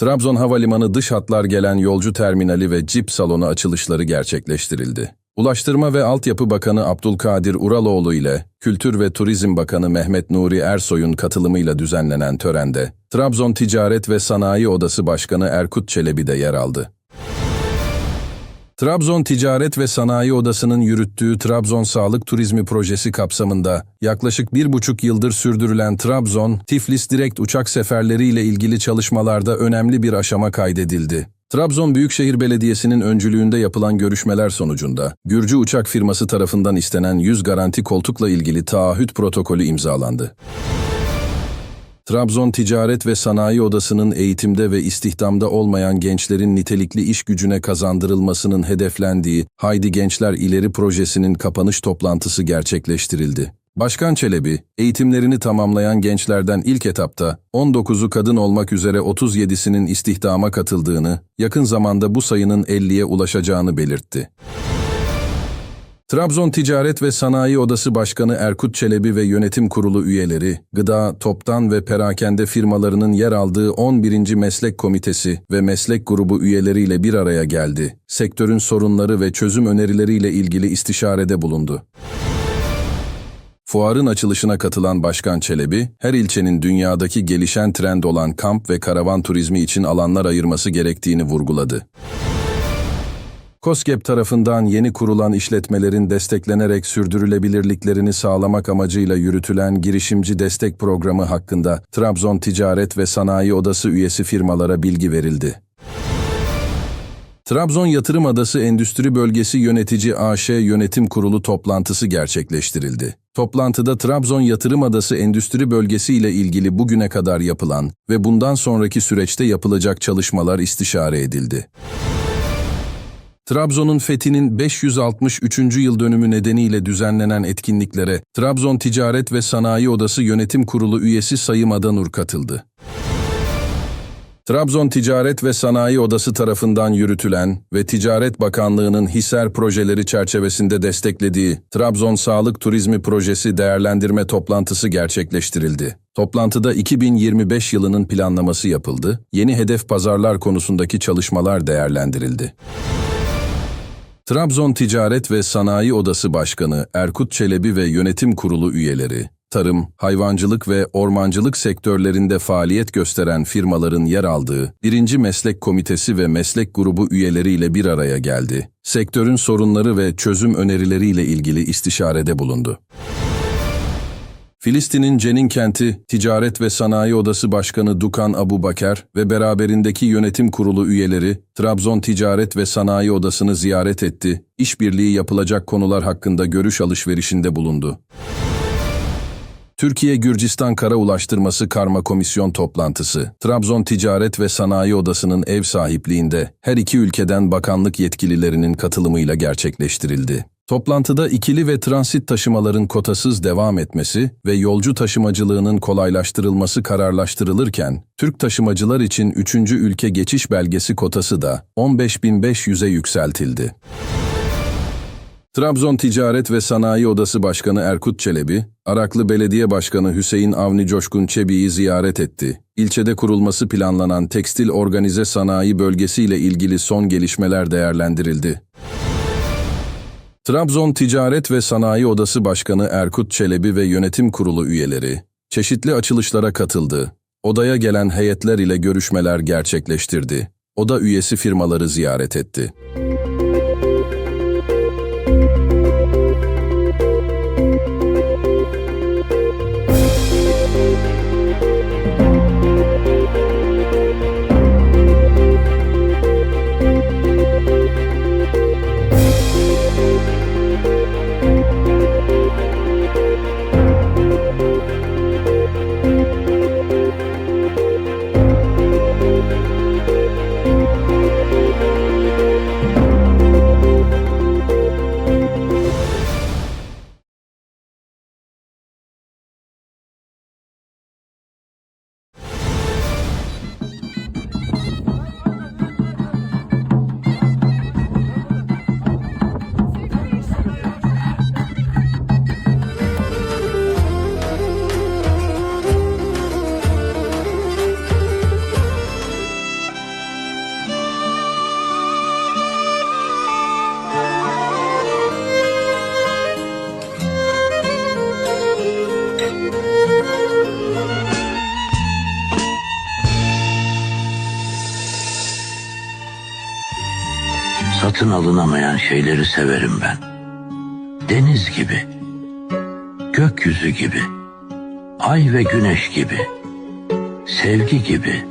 Trabzon Havalimanı dış hatlar gelen yolcu terminali ve cip salonu açılışları gerçekleştirildi. Ulaştırma ve Altyapı Bakanı Abdülkadir Uraloğlu ile Kültür ve Turizm Bakanı Mehmet Nuri Ersoy'un katılımıyla düzenlenen törende Trabzon Ticaret ve Sanayi Odası Başkanı Erkut Çelebi de yer aldı. Trabzon Ticaret ve Sanayi Odası'nın yürüttüğü Trabzon Sağlık Turizmi projesi kapsamında yaklaşık bir buçuk yıldır sürdürülen Trabzon-Tiflis direkt uçak seferleriyle ilgili çalışmalarda önemli bir aşama kaydedildi. Trabzon Büyükşehir Belediyesi'nin öncülüğünde yapılan görüşmeler sonucunda Gürcü uçak firması tarafından istenen 100 garanti koltukla ilgili taahhüt protokolü imzalandı. Trabzon Ticaret ve Sanayi Odası'nın eğitimde ve istihdamda olmayan gençlerin nitelikli iş gücüne kazandırılmasının hedeflendiği Haydi Gençler İleri projesinin kapanış toplantısı gerçekleştirildi. Başkan Çelebi, eğitimlerini tamamlayan gençlerden ilk etapta 19'u kadın olmak üzere 37'sinin istihdama katıldığını, yakın zamanda bu sayının 50'ye ulaşacağını belirtti. Trabzon Ticaret ve Sanayi Odası Başkanı Erkut Çelebi ve yönetim kurulu üyeleri, gıda, toptan ve perakende firmalarının yer aldığı 11. Meslek Komitesi ve meslek grubu üyeleriyle bir araya geldi. Sektörün sorunları ve çözüm önerileriyle ilgili istişarede bulundu. Fuarın açılışına katılan Başkan Çelebi, her ilçenin dünyadaki gelişen trend olan kamp ve karavan turizmi için alanlar ayırması gerektiğini vurguladı. KOSGEB tarafından yeni kurulan işletmelerin desteklenerek sürdürülebilirliklerini sağlamak amacıyla yürütülen girişimci destek programı hakkında Trabzon Ticaret ve Sanayi Odası üyesi firmalara bilgi verildi. Trabzon Yatırım Adası Endüstri Bölgesi Yönetici AŞ Yönetim Kurulu toplantısı gerçekleştirildi. Toplantıda Trabzon Yatırım Adası Endüstri Bölgesi ile ilgili bugüne kadar yapılan ve bundan sonraki süreçte yapılacak çalışmalar istişare edildi. Trabzon'un fethinin 563. yıl dönümü nedeniyle düzenlenen etkinliklere Trabzon Ticaret ve Sanayi Odası Yönetim Kurulu üyesi Sayım Adanur katıldı. Trabzon Ticaret ve Sanayi Odası tarafından yürütülen ve Ticaret Bakanlığı'nın HİSER projeleri çerçevesinde desteklediği Trabzon Sağlık Turizmi Projesi değerlendirme toplantısı gerçekleştirildi. Toplantıda 2025 yılının planlaması yapıldı, yeni hedef pazarlar konusundaki çalışmalar değerlendirildi. Trabzon Ticaret ve Sanayi Odası Başkanı Erkut Çelebi ve yönetim kurulu üyeleri, tarım, hayvancılık ve ormancılık sektörlerinde faaliyet gösteren firmaların yer aldığı birinci Meslek Komitesi ve meslek grubu üyeleriyle bir araya geldi. Sektörün sorunları ve çözüm önerileriyle ilgili istişarede bulundu. Filistin'in Cenin kenti Ticaret ve Sanayi Odası Başkanı Dukan Abu Baker ve beraberindeki yönetim kurulu üyeleri Trabzon Ticaret ve Sanayi Odası'nı ziyaret etti, işbirliği yapılacak konular hakkında görüş alışverişinde bulundu. Türkiye-Gürcistan Kara Ulaştırması Karma Komisyon toplantısı, Trabzon Ticaret ve Sanayi Odası'nın ev sahipliğinde her iki ülkeden bakanlık yetkililerinin katılımıyla gerçekleştirildi. Toplantıda ikili ve transit taşımaların kotasız devam etmesi ve yolcu taşımacılığının kolaylaştırılması kararlaştırılırken, Türk taşımacılar için 3. ülke geçiş belgesi kotası da 15.500'e yükseltildi. Trabzon Ticaret ve Sanayi Odası Başkanı Erkut Çelebi, Araklı Belediye Başkanı Hüseyin Avni Coşkun Çebi'yi ziyaret etti. İlçede kurulması planlanan tekstil organize sanayi bölgesiyle ilgili son gelişmeler değerlendirildi. Trabzon Ticaret ve Sanayi Odası Başkanı Erkut Çelebi ve yönetim kurulu üyeleri çeşitli açılışlara katıldı. Odaya gelen heyetler ile görüşmeler gerçekleştirdi. Oda üyesi firmaları ziyaret etti. Satın alınamayan şeyleri severim ben. Deniz gibi, gökyüzü gibi, ay ve güneş gibi, sevgi gibi,